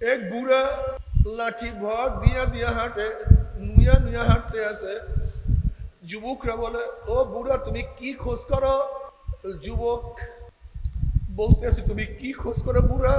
এক বুড়া লাঠি ভর দিয়া দিয়া হাঁটে নুয়া নুয়া হাঁটতে আছে যুবকরা বলে, ও বুড়া, তুমি কি খোঁজ করো? যুবক বলতেছে তুমি কি খোঁজ করো বুড়া?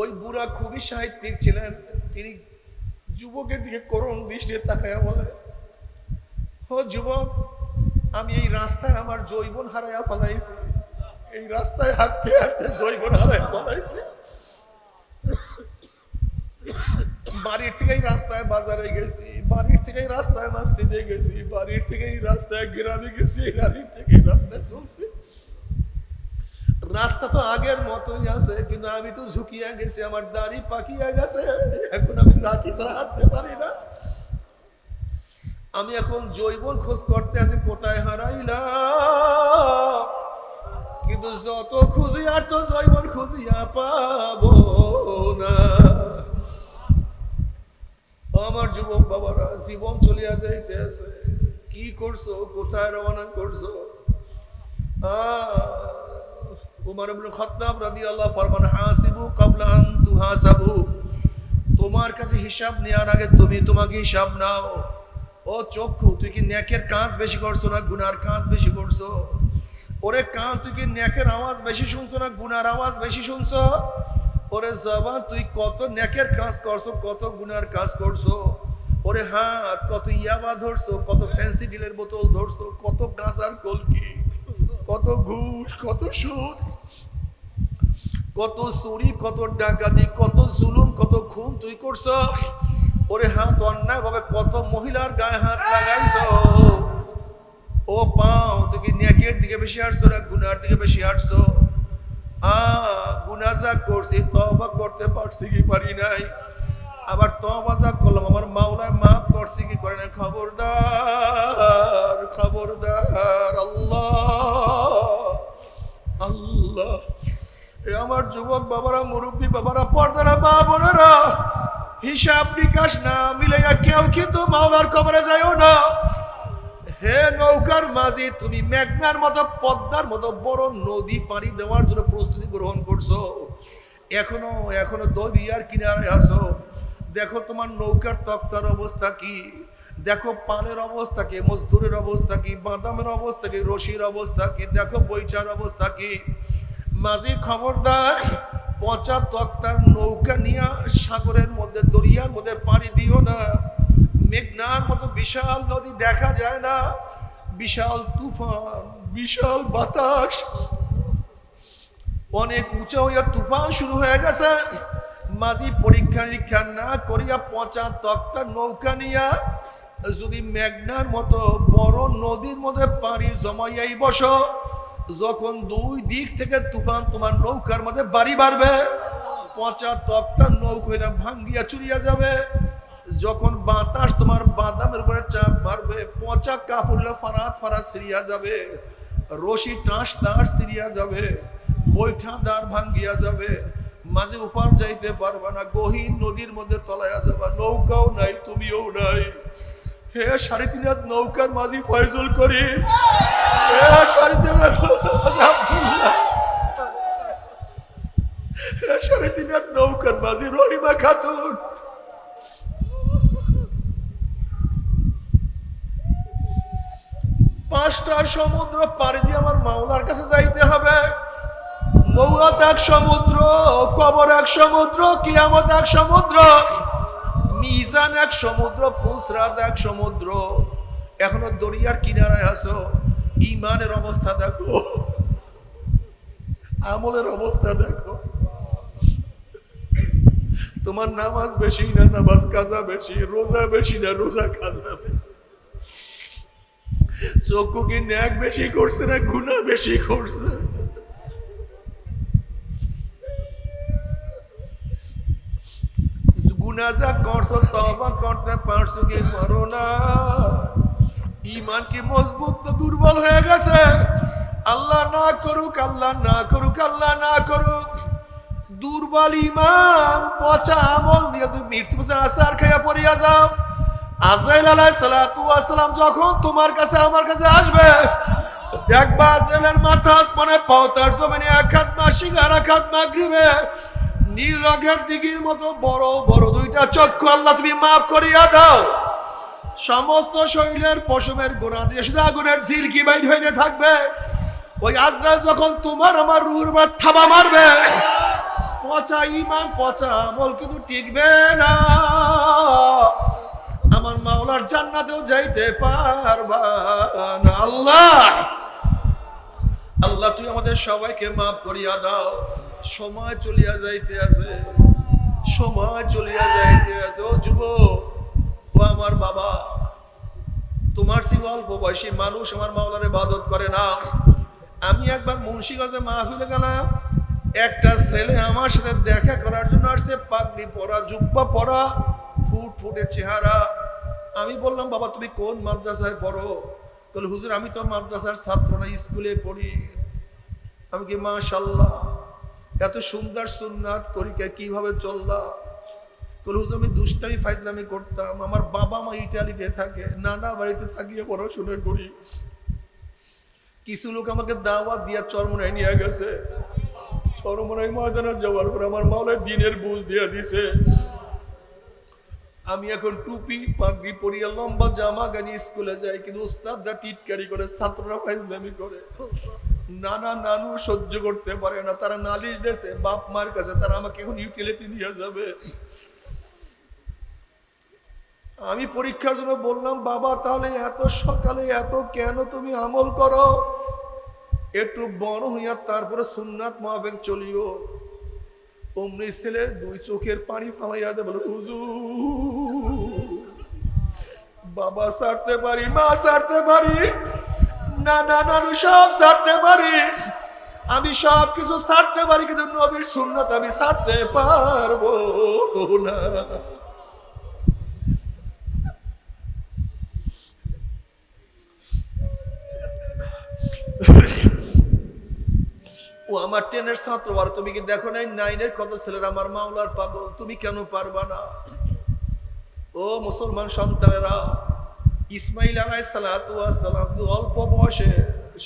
ওই বুড়া খুবই সাহিত্যিক ছিলেন। তিনি যুবকের দিকে করুণ দৃষ্টি তাকায়া বলে, ও যুবক, আমি এই রাস্তায় আমার জৈবন হারাইয়া ফেলাইছি। এই রাস্তায় হাঁটতে হাঁটতে জৈবন হারাইয়া ফেলাইছি। বাড়ির থেকেই রাস্তায় বাজারে গেছি, বাড়ির থেকেই রাস্তায় মসজিদে গেছি, বাড়ির থেকেই রাস্তায় গ্রামে গেছি গাড়ির থেকেই রাস্তায় চলছি। রাস্তা তো আগের মতোই আছে, কিন্তু আমি তো ঝুঁকিয়া গেছি, আমার দাড়ি পাকিয়া গেছে, এখন আমি লাঠি ছাড়া হাঁটতে পারি না। আমি এখন জৈবন খোঁজ করতে আছি, কোথায় হারাইলাম কিন্তু যত খুঁজি আর তো জৈবন খুঁজিয়া পাবো না। আমার যুবক বাবারা, জীবন চলিয়া যাইতে আছে কি করছ? কোথায় রওনা করছ? উমর ইবনে খাত্তাব রাদিয়াল্লাহু ফরমান হাসিবু ক্বাবলা আন তুহাসাবু। তোমার কাছে হিসাব নেওয়ার আগে তুমি তোমাকে হিসাব নাও। ও চক্ষু, তুই কি নেকের কাজ বেশি করছ না গুনার কাজ বেশি করছ? ওরে কান, তুই কি নেকের আওয়াজ বেশি শুনছো না গুনার আওয়াজ বেশি শুনছো? ওরে জবান, তুই কত নেকের কাজ করছ, কত গুনার কাজ করছ? ওরে হাত, কত ইয়াবা ধরছো, কত ফ্যান্সি ডিলের বোতল ধরছো, কত গাঁজার কলকি, কত ঘুষ, কত সুদ, কত চুরি, কত ডাকাতি, কত জুলুম, কত খুন তুই করছ? ওরে হ্যাঁ হাত অন্যায় ভাবে কত মহিলার গায়ে হাত লাগাইছ? ও পাও, তুই কি নেকের দিকে বেশি হাঁটছো না গুনার দিকে বেশি হাঁটছো? আ গুনা যা করছি তবা করতে পারছি কি পারি নাই? আবার তবা যা করলাম, আমার মাওলায় মাফ করছি কি করে না খবরদার খবরদার, আল্লাহ আল্লাহ। এ আমার যুবক বাবারা, মুরব্বী বাবারা, পর্দারা, মা বোনেরা, হিসাব নিকাশ না মিলাইয়া কেউ কিন্তু মাওলার কবরে যাইও না। হে নৌকার মাঝি তুমি মেঘনার মতো, পদ্মার মতো বড় নদী পানি দেওয়ার জন্য প্রস্তুতি গ্রহণ করছ। এখনও এখনও দরিয়ার কিনারে আছো। দেখো তোমার নৌকার তক্তার অবস্থা কি। দেখো পানের অবস্থা কি, মজদুরের অবস্থা কি, বাদামের অবস্থা কি, রশির অবস্থা কি, দেখো বইচার অবস্থা কি। মাঝি খবরদার পচা তক্তার নৌকা নিয়ে সাগরের মধ্যে, দরিয়ার মধ্যে পাড়ি দিও না। মেঘনার মতো বিশাল নদী দেখা যায় না। বিশাল তুফান, বিশাল বাতাস। অনেক উঁচা হইয়া তুফান শুরু হয়ে গেছে। মাঝি পরীক্ষা নিরীক্ষা না করিয়া পচা তক্তার নৌকা নিয়া যদি মেঘনার মতো বড় নদীর মধ্যে পানি জমাইয়াই বস, যখন দুই দিক থেকে তুফান তোমার নৌকার মধ্যে বাড়ি বাড়বে, পচা তক্তার নৌকা ভাঙ্গিয়া চুরিয়া যাবে। যখন বাতাস তোমার বাদামের উপরে চাপ মারবে পচা কাপড় ফারাত ফারাত সিরিয়া যাবে, রশি টাঁস টাঁস সিরিয়া যাবে, বৈঠা দাঁড় ভাঙ্গিয়া যাবে, মাঝে উপার যাইতে পারবা না, গহীন নদীর মধ্যে তলায়া যাবা, নৌকাও নাই, তুমিও নাই। হে সাড়ে তিন হাত নৌকার মাঝি ফয়জুল করি হে সাড়ে তিন সাড়ে তিন হাত নৌকার মাঝি রহিমা খাতুন। পাঁচটা সমুদ্র পাড়ি দিয়ে আমার মাওলার কাছে যাইতে হবে। মৌয়াত এক সমুদ্র, কবর এক সমুদ্র, কিয়ামত এক সমুদ্র, মিজান এক সমুদ্র পুসরাত এক সমুদ্র। এখনও দরিয়ার কিনারায় আছো, ইমানের অবস্থা দেখো। আমলের অবস্থা দেখো। তোমার নামাজ বেশি না, নামাজ কাজা বেশি, রোজা বেশি না, রোজা কাজা বেশি। চক্ষু ন্যাক বেশি করছে না গুণা বেশি করছে? গুণা যা করছ তবা করতে পারছ কি না? ইমান কি মজবুত তো দুর্বল হয়ে গেছে? আল্লাহ না করুক, আল্লাহ না করুক, আল্লাহ না করুক। দুর্বল ইমান পচা আমল নিয়ে তুমি মৃত্যু আসার খাইয়া পড়িয়া যাও আজরাইল আলাইহিস সালাতু ওয়াস সালাম যখন তোমার কাছে আমার কাছে আসবে, দেখবা আজরাইলের মাথা আসমানে পাও তার জমিনে হাত মাসিক আর হাত মাগরিবে নীল রঙের দিঘির মতো বড় বড় দুইটা চক্ষু আল্লাহ তুমি মাফ করিয়া দাও। সমস্ত শরীরের পশমের গোড়া দিয়ে শুধু আগুনের ঝিলকি বাইর হইতে থাকবে। ওই আজরা যখন তোমার আমার রুহুর থাবা মারবে, পচা ইমান, পচা আমল কিন্তু টিকবে না। আমার মাওলার জান্নাতেও যাইতে পারবা আল্লাহ! আল্লাহ, তুই আমাদের সবাইকে মাফ করিয়া দাও। সময় চলিয়া যাইতে আছে। সময় চলিয়া যাইতে আছে। ও যুব ও আমার বাবা, তোমার সেই অল্প বয়সী মানুষ আমার মাওলার ইবাদত করে না। আমি একবার মুন্সিগঞ্জে মাহফিলে গেলাম। একটা ছেলে আমার সাথে দেখা করার জন্য আসছে। পাগড়ি পরা, জুব্বা পরা ফুট ফুটে চেহারা। আমি বললাম, বাবা, তুমি কোন মাদ্রাসায় পড়ো? বলে, হুজুর, আমি তো মাদ্রাসার ছাত্র না, স্কুলে পড়ি। আমি কি মাশাল্লাহ এত সুন্দর সুন্নাত তরিকা কীভাবে চললা? বলে, হুজুর, আমি দুষ্টামি, ফাইজলামি করতাম। আমার বাবা মা ইটালিতে থাকে, নানা বাড়িতে থাকিয়ে পড়াশোনা করি। কিছু লোক আমাকে দাওয়াত দিয়া চরমনায় নিয়ে গেছে। চরমনায় ময়দানে যাওয়ার পর আমার মাওলায় দিনের বুঝ দিয়ে দিছে। আমি এখন টুপি, পাগড়ি পরিয়া লম্বা জামা গানি স্কুলে যাই, কিন্তু উস্তাদরা টিটকারি করে, ছাত্ররা ফাইজলামি করে। নানা নানু সহ্য করতে পারে না, তারা নালিশ দেশে বাপ মার কাছে, তারা আমাকে এখন ইউটিলিটি দিয়ে যাবে। আমি পরীক্ষার জন্য বললাম, বাবা, তাহলে এত সকালে এত কেন তুমি আমল করো? একটু বড় হইয়া তারপরে সুন্নাত মহাবেগ চলিও। অমনি ছেলে দুই চোখের পানি ফালাইয়া দে বলে, হুজুর, বাবা সারতে পারি, মা সারতে পারি না না নানু সব সারতে পারি। আমি সব কিছু সারতে পারি, কিন্তু নবীর সুন্নত আমি সারতে পারব না। ও আমার টেনের ছাত্র, আর তুমি কি দেখো নাই? নাইনের কত ছেলেরা আমার মাওলার পাগল, তুমি কেন পারবা না? ও মুসলমান সন্তানেরা, ইসমাইল আলাই সালাম অল্প বয়সে,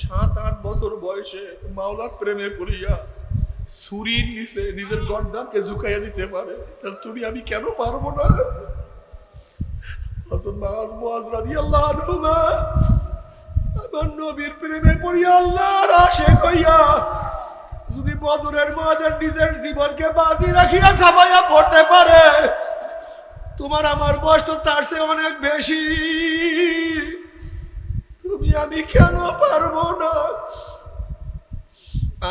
সাত, আট বছর বয়সে মাওলার প্রেমে পড়িয়া ছুরির নিচে নিজের গর্দানকে ঝুঁকাইয়া দিতে পারে। তাহলে তুমি আমি কেন পারব না? আমার নবীর প্রেমে পড়িয়া আল্লাহর আশিক হইয়া যদি বদরের মহাজন নিজের জীবনকে বাজি রাখিয়া সাবাইয়া পড়তে পারে, তোমার আমার বয়স তো তার চেয়ে অনেক বেশি। তুমি আমি কেন পারব না?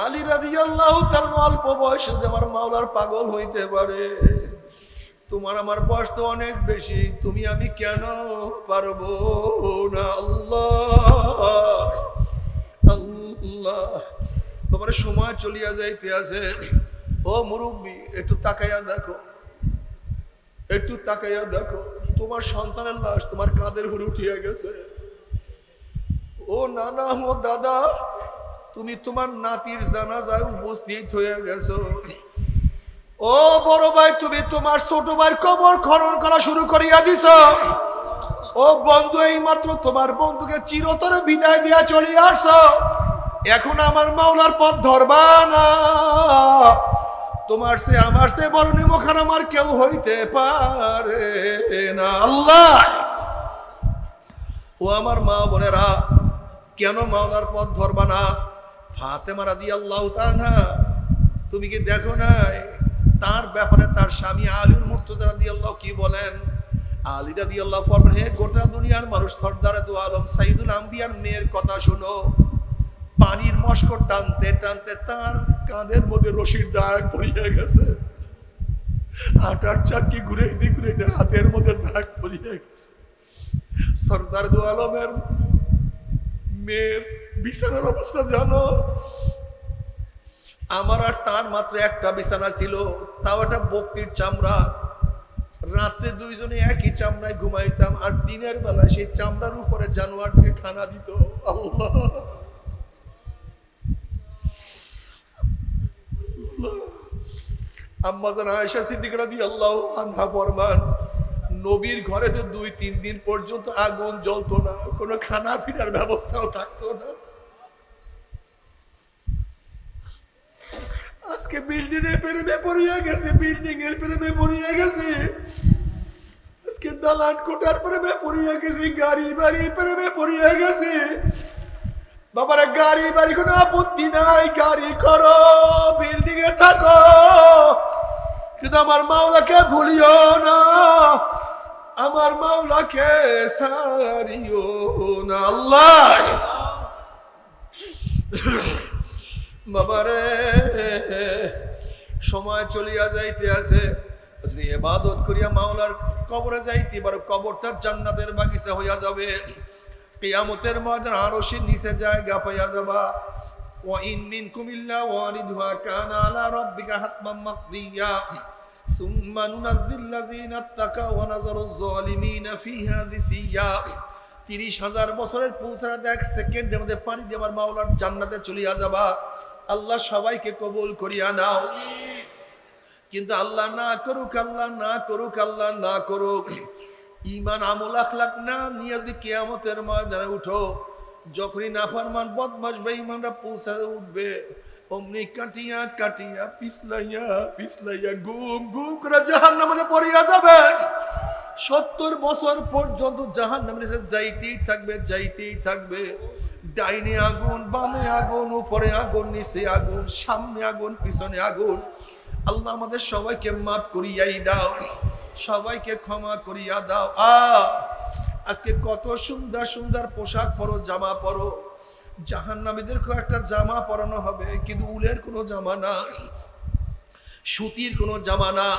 আলী রাদি আল্লাহ তার অল্প বয়সে আমার মাওলার পাগল হইতে পারে, তোমার আমার বয়স তো অনেক বেশি, তুমি আমি কেন পারব না? আল্লাহ আল্লাহ। তোমার সময় চলিয়া যাইতে আছে ও মুরব্বী, একটু তাকাইয়া দেখো। একটু তাকাইয়া দেখো, তোমার সন্তানের লাশ তোমার কাঁধের ঘুরে উঠিয়া গেছে। ও নানা, ও দাদা, তুমি তোমার নাতির জানাজায় উপস্থিত হয়ে গেছো। ও বড় ভাই, তুমি তোমার ছোট ভাইয়ের কবর খনন করা শুরু করিয়া দিছ। ও বন্ধু এই মাত্র তোমার বন্ধুকে চিরতরে বিদায় দিয়া চলিয়া আসছো এখন আমার মাওলার পথ ধরবা না। তোমার সে, আমার সে বড় নিমখান আমার কেউ হইতে পারে না। আল্লাহ! ও আমার মা বোনেরা, কেন মাওলার পথ ধরবা না? ফাতেমা রাদি আল্লাহ না তুমি কি দেখো নাই? তার ব্যাপারে তার স্বামী আলীর মুর্তজা রাদি আল্লাহ কি বলেন? আলী রাদি আল্লাহ হে গোটা দুনিয়ার মানুষ, সর্দার দু আলম সাইদুল আম্বিয়ার মেয়ের কথা শোনো। পানির মস্কর টানতে টানতে তার কাঁধের মধ্যে রশির দাগ পড়িয়া গেছে। আটার চাকি ঘুরে ঘুরে হাতের মধ্যে দাগ পড়িয়া গেছে। সর্দার দু আলমের মেয়ের বিছানার অবস্থা জানো? আমার আর তার মাত্র একটা বিছানা ছিল, তাও একটা বকরির চামড়া। রাতে দুইজনে একই চামড়ায় ঘুমাইতাম আর দিনের বেলা সেই চামড়ার উপরে জানোয়ার থেকে খানা দিত। আল্লাহ! নবীর ঘরে তো দুই, তিন দিন পর্যন্ত আগুন জ্বলতো না, কোনো খানা পিনার ব্যবস্থাও থাকতো না। আজকে বিল্ডিং এর প্রেমে পড়িয়া গেছে বিল্ডিং এর প্রেমে পড়িয়া গেছে। আজকে দালান কোটার প্রেমে পড়িয়া গেছে, গাড়ি বাড়ি প্রেমে পড়িয়া গেছে। বাবারা গাড়ি বাড়ি কোনো আপত্তি নাই, গাড়ি করো বিল্ডিং এ থাকো। কিন্তু আমার মাওলাকে ভুলিও না, আমার মাওলাকে সারিও না, আল্লাহ। বাবারে, সময় চলিয়া যাইতে আছে, যদি এবাদত করিয়া মাওলার কবরে যাইতে পারো, কবরটা জান্নাতের বাগিচা হইয়া যাবে। কিয়ামতের ময়দান আরশের নিচে জায়গা পাইয়া যাবা وإن منكم إلا واردها كان على ربك حتما مقضيا ثم ننزل الذين اتقوا ونذر الظالمين فيها جثيا তিরিশ হাজার বছরের পৌঁছানো এক সেকেন্ডের মধ্যে পানি দিয়ে আমার মাওলার জান্নাতে চলিয়া যাবা আল্লাহ সবাইকে কবুল করিয়া নাও কিন্তু আল্লাহ না করুক আল্লাহ না করুক আল্লাহ না করুক ইমান আমল, আখলাক না নিয়ে যদি কেয়ামতের ময়দানে উঠো, যখনই নাফারমান বদমাস বেঈমানরা পৌঁছাতে উঠবে, অমনি কাটিয়া কাটিয়া, পিছলাইয়া পিছলাইয়া গুম গুম করে জাহান নামে পড়িয়া যাবে। সত্তর বছর পর্যন্ত জাহান নামে যাইতেই থাকবে যাইতেই থাকবে। ডাইনে আগুন, বামে আগুন, উপরে আগুন, নিচে আগুন, সামনে আগুন, পিছনে আগুন। আল্লাহ আমাদের সবাইকে মাফ করিয়াই দাও। সবাইকে ক্ষমা করিয়া দাও। আ, আজকে কত সুন্দর সুন্দর পোশাক পরো, জামা পরো। জাহান নামীদেরকেও একটা জামা পরানো হবে, কিন্তু উলের কোনো জামা না সুতির কোনো জামা না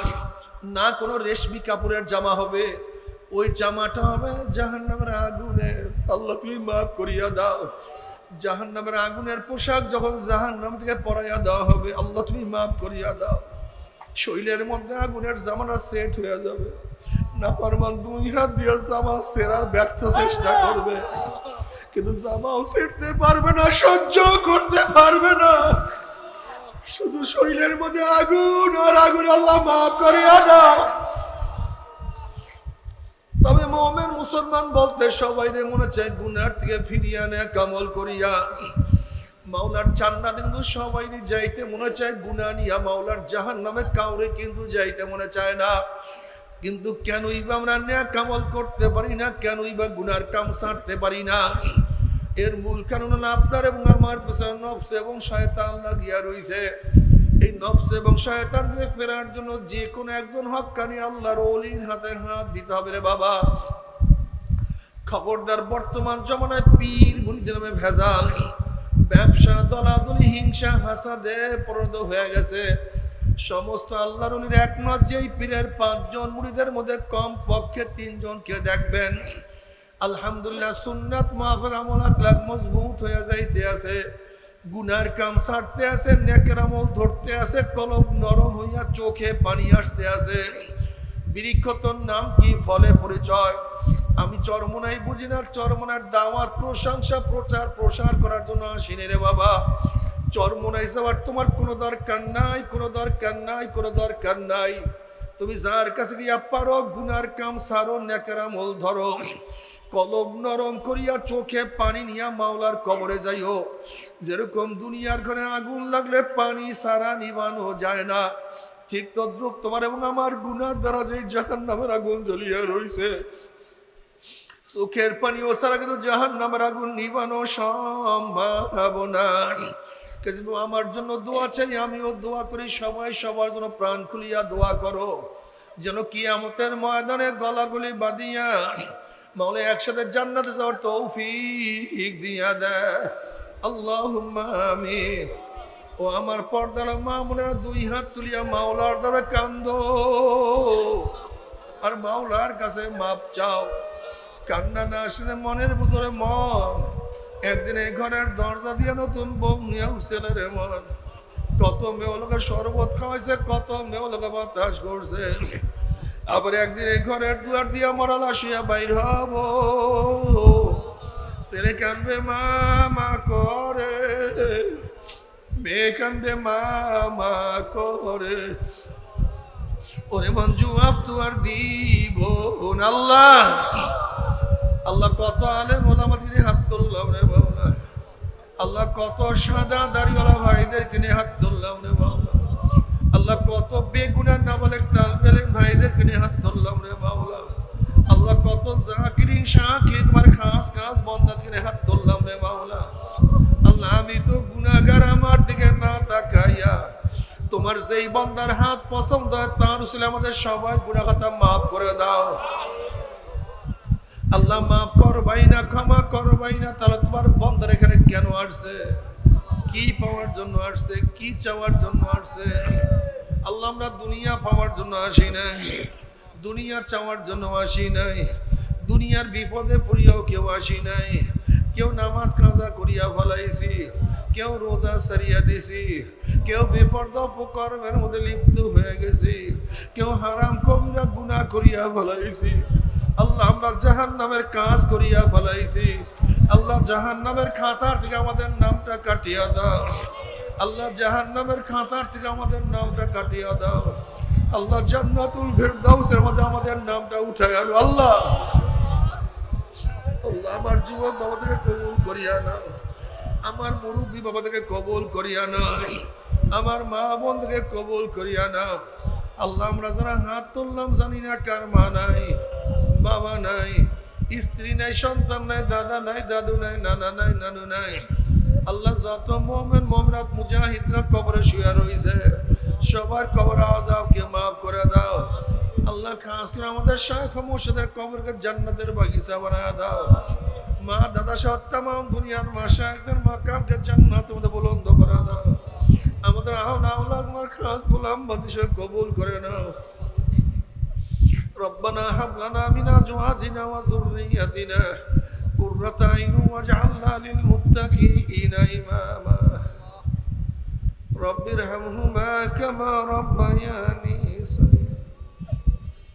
না কোনো রেশমি কাপড়ের জামা হবে। ওই জামাটা হবে জাহান নামের আগুনের আল্লাহ, তুমি মাফ করিয়া দাও। জাহান নামের আগুনের পোশাক যখন জাহান নাম থেকে পরাইয়া দেওয়া হবে, আল্লাহ, তুমি মাফ করিয়া দাও। শৈলের মধ্যে আগুনের জামাটা সেট হয়ে যাবে। না পারমান দুই হাত দিয়ে জামা সেরার ব্যর্থ চেষ্টা করবে। কিন্তু জামাও সেরতে পারবে না সহ্য করতে পারবে না। শুধু শরীরের মধ্যে আগুন আর আগুন আল্লাহ মাফ করিয়া দাও তবে মোমেন মুসলমান বলতে সবাই রে মনে চায় গুনার থেকে ফিরিয়ে আনে কামল করিয়া। মাওলার জান্নাতে কিন্তু সবাই যাইতে মনে চায় গুনা নিয়া মাওলার জাহান নামে কাউরে কিন্তু যাইতে মনে চায় না। কিন্তু কেনই বা আমরা ন্যা কামল করতে পারি না, কেনই বা গুনার কাম সারতে পারি না। এর মূল কারণ হলো আপনার এবং আমার পিছনে নফস এবং শয়তান লাগিয়া রইছে। এই নফস এবং শয়তান থেকে ফেরার জন্য যে কোনো একজন হক্কানি আল্লাহর অলির হাতে হাত দিতে হবে রে বাবা। খবরদার বর্তমান জমানায় পীর মুড়িদের নামে ভেজাল। ব্যবসা দলাদলি, হিংসা, হাসাদে পরিণত হয়ে গেছে। সমস্ত আল্লাহর অলির একমত যেই পীরের পাঁচজন মুড়িদের মধ্যে কম পক্ষে তিনজনকে দেখবেন। আলহামদুলিল্লাহ সুন্নাত মাহফিক আমল আকলাক মজবুত হয়ে যাইতে আছে। গুনার কাম ছাড়তে আছে, নেকের আমল ধরতে আছে কলব নরম হইয়া চোখে পানি আসতে আছে। বৃক্ষতর নাম কি? ফলে পরিচয়। আমি চরমনাই বুঝি না, চরমনার দাওয়াত, প্রশংসা, প্রচার, প্রসার করার জন্য আসিনি রে বাবা। চরমনাই যাওয়ার তোমার কোনো দরকার নাই, কোনো দরকার নাই, কোনো দরকার নাই। তুমি যার কাছে গিয়া পারো, গুনার কাম সারো নেকের আমল ধরো। কলম নরম করিয়া চোখে পানি নিয়া মাওলার কবরে যাইও। যেরকম দুনিয়ার ঘরে আগুন লাগলে পানি সারা নিবানো যায় না। ঠিক তদ্রুপ তোমার এবং আমার গুনার দ্বারা যে জাহান নামের আগুন জ্বলিয়া রইছে চোখের পানি ও সারা কিন্তু জাহান নামের আগুন নিবানো সম্ভব না। কাজে আমার জন্য দোয়া চাই, আমিও দোয়া করি, সবাই সবার জন্য প্রাণ খুলিয়া দোয়া করো। যেন কি কিয়ামতের ময়দানে গলাগুলি বাঁধিয়া মাওলা একসাথে জান্নাতে যাওয়ার তৌফিক দিয়া দেয়। আল্লাহ আমিন। ও আমার পর্দার মা মনেরা দুই হাত তুলিয়া মাওলার দ্বারা কান্দ। আর মাওলার কাছে মাপ চাও। কান্না না আসলে মনের ভিতরে মন। একদিন এই ঘরের দরজা দিয়ে নতুন বউ নিয়ে উঠছিল রে মন। কত মেয়ে শরবত খাওয়াইছে, কত মেয়ে বাতাস করছে। আবার একদিন এই ঘরের দুয়ার দিয়া মরালা শুয়া বাইর হব। ছেলে কানবে মা মা করে। মেয়ে কানবে মা মা করে। ওরে মঞ্জু আপ তু আর দিব আল্লাহ! আল্লাহ কত আলে মোলামাদিনে হাত তুললাম রে বাবা আল্লাহ কত সাদা দাড়িওয়ালা ভাইদেরকে নিয়ে হাত তুললাম রে বাবা আল্লাহ কত বেগুনার নামালের তাল মেলে ভাইদেরকে নিয়ে হাত ধরলাম রে মাওলা আল্লাহ কত জাকিরিন শাকির তোমার খাস খাস বন্দাদেরকে নিয়ে হাত ধরলাম রে মাওলা আল্লাহ, আমি তো গুনাহগার আমার দিকে না তাকাইয়া তোমার যেই বন্দার হাত পছন্দ হয় তার উসিলে আমাদের সবার গুনাহগাতা মাফ করে দাও। আল্লাহ মাফ করবাই না, ক্ষমা করবাই না, তাহলে তোমার বন্দার এখানে কেন আসছে? কি পাওয়ার জন্য আসছে? কি চাওয়ার জন্য আসছে? আল্লাহ আমরা দুনিয়া পাওয়ার জন্য আসি নাই, দুনিয়া চাওয়ার জন্য আসি নাই, দুনিয়ার বিপদে পড়িয়াও কেউ আসি নাই। কেউ নামাজ কাজা করিয়া ফলাইছি, কেউ রোজা সারিয়া দিছি, কেউ বেপর্দা কর্মের মধ্যে লিপ্ত হয়ে গেছি, কেউ হারাম কবিরা গুনাহ করিয়া ফলাইছি। আল্লাহ, আমরা জাহান নামের কাজ করিয়া ফলাইছি। আল্লাহ জাহান নামের খাতার থেকে আমাদের নামটা কাটিয়া দাও। আল্লাহ জাহান নামের খাতার থেকে আমাদের নামটা কাটিয়া দাও। আল্লাহ জান্নাতুল ফেরদাউসের মধ্যে আমাদের নামটা উঠে গেল আল্লাহ আল্লাহ, আমার জীবন বাবাদেরকে কবুল করিয়া না আমার মুরব্বী বাবাদেরকে কবুল করিয়া না আমার মা বোনদেরকে কবুল করিয়া না আল্লাহ, আমরা যারা হাত তুললাম জানি না কার মা নাই। বাবা নাই, স্ত্রী নাই, সন্তান নাই, দাদা নাই, দাদু নাই, নানা নাই, নানু নাই। আল্লাহ যত মোমেন মোমরাত মুজাহিদরা কবরে শুয়ে রয়েছে সবার কবর আজাবকে মাফ করে দাও। আল্লাহ খাস করে আমাদের শাখ মুর্শিদের কবরকে জান্নাতের বাগিচা বানায় দাও। মা, দাদা সহ দুনিয়ার মা শাহদের মাকামকে জান্নাতের মধ্যে বুলন্দ করে দাও। আমাদের আহন আওলাদ মার খাস গোলাম বাদিশে কবুল করে নাও। ربنا هب لنا من أزواجنا وذريتنا قرة عين واجعلنا للمتقين إماما. رب ارحمهما كما ربياني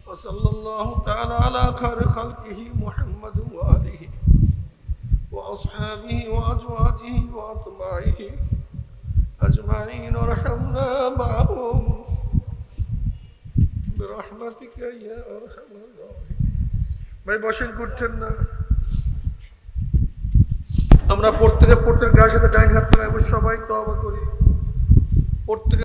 وصلى الله تعالى على خير خلقه محمد وآله وأصحابه وأزواجه واتباعه أجمعين. وارحمنا معهم. ভাই, বসেন করছেন না। আমরা প্রত্যেকে প্রত্যেক গায়ের সাথে ডাইন হাত লাগাবো সবাই তবা করি। প্রত্যেকে